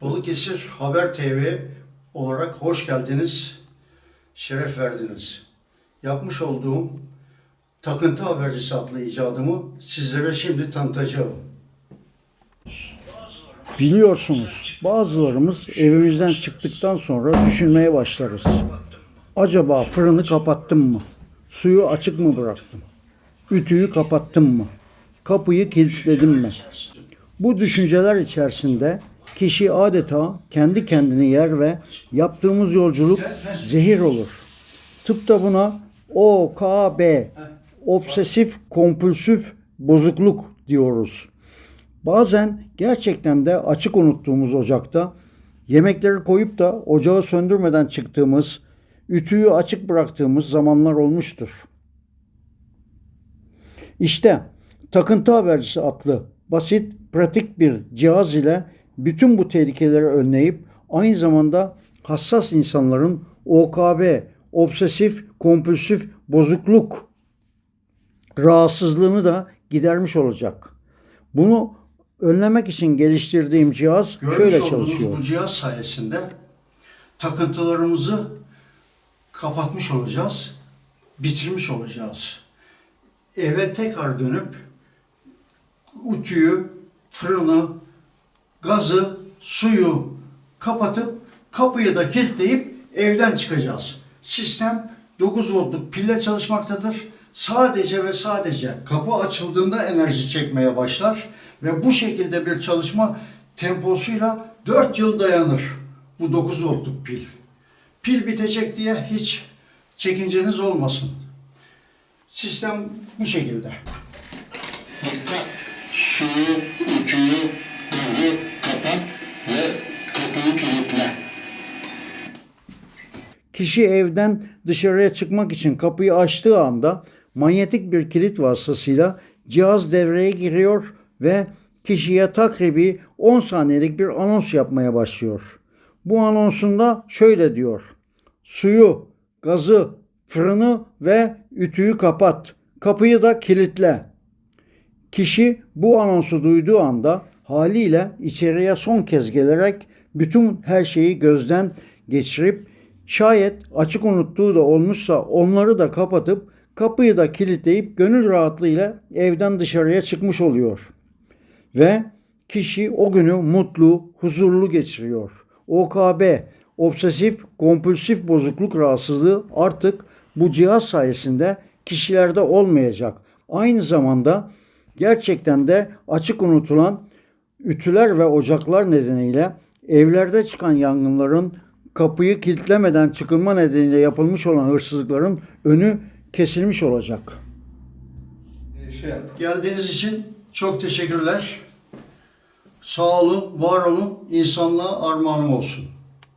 Balıkesir Haber TV olarak hoş geldiniz, şeref verdiniz. Yapmış olduğum Takıntı Habercisi adlı icadımı sizlere şimdi tanıtacağım. Biliyorsunuz bazılarımız evimizden çıktıktan sonra düşünmeye başlarız. Acaba fırını kapattım mı? Suyu açık mı bıraktım? Ütüyü kapattım mı? Kapıyı kilitledim mi? Bu düşünceler içerisinde kişi adeta kendi kendini yer ve yaptığımız yolculuk zehir olur. Tıpta buna OKB, obsesif kompulsif bozukluk diyoruz. Bazen gerçekten de açık unuttuğumuz ocakta yemekleri koyup da ocağı söndürmeden çıktığımız, ütüyü açık bıraktığımız zamanlar olmuştur. İşte takıntı habercisi adlı basit, pratik bir cihaz ile bütün bu tehlikeleri önleyip aynı zamanda hassas insanların OKB, obsesif kompulsif bozukluk rahatsızlığını da gidermiş olacak. Bunu önlemek için geliştirdiğim cihaz Görmüş şöyle çalışıyor. bu cihaz sayesinde takıntılarımızı kapatmış olacağız, bitirmiş olacağız. Eve tekrar dönüp ütüyü, fırını, gazı, suyu kapatıp kapıyı da kilitleyip evden çıkacağız. Sistem 9 voltluk pille çalışmaktadır. Sadece ve sadece kapı açıldığında enerji çekmeye başlar ve bu şekilde bir çalışma temposuyla 4 yıl dayanır bu 9 voltluk pil. Pil bitecek diye hiç çekinceniz olmasın. Sistem bu şekilde. suyu, ütüyü, Kişi evden dışarıya çıkmak için kapıyı açtığı anda manyetik bir kilit vasıtasıyla cihaz devreye giriyor ve kişiye takribi 10 saniyelik bir anons yapmaya başlıyor. Bu anonsunda şöyle diyor. Suyu, gazı, fırını ve ütüyü kapat. Kapıyı da kilitle. Kişi bu anonsu duyduğu anda haliyle içeriye son kez gelerek bütün her şeyi gözden geçirip şayet açık unuttuğu da olmuşsa onları da kapatıp kapıyı da kilitleyip gönül rahatlığıyla evden dışarıya çıkmış oluyor. Ve kişi o günü mutlu, huzurlu geçiriyor. OKB, obsesif kompulsif bozukluk rahatsızlığı artık bu cihaz sayesinde kişilerde olmayacak. Aynı zamanda gerçekten de açık unutulan ütüler ve ocaklar nedeniyle evlerde çıkan yangınların kapıyı kilitlemeden çıkılma nedeniyle yapılmış olan hırsızlıkların önü kesilmiş olacak. Geldiğiniz için çok teşekkürler. Sağ olun, var olun, insanlığa armağanım olsun.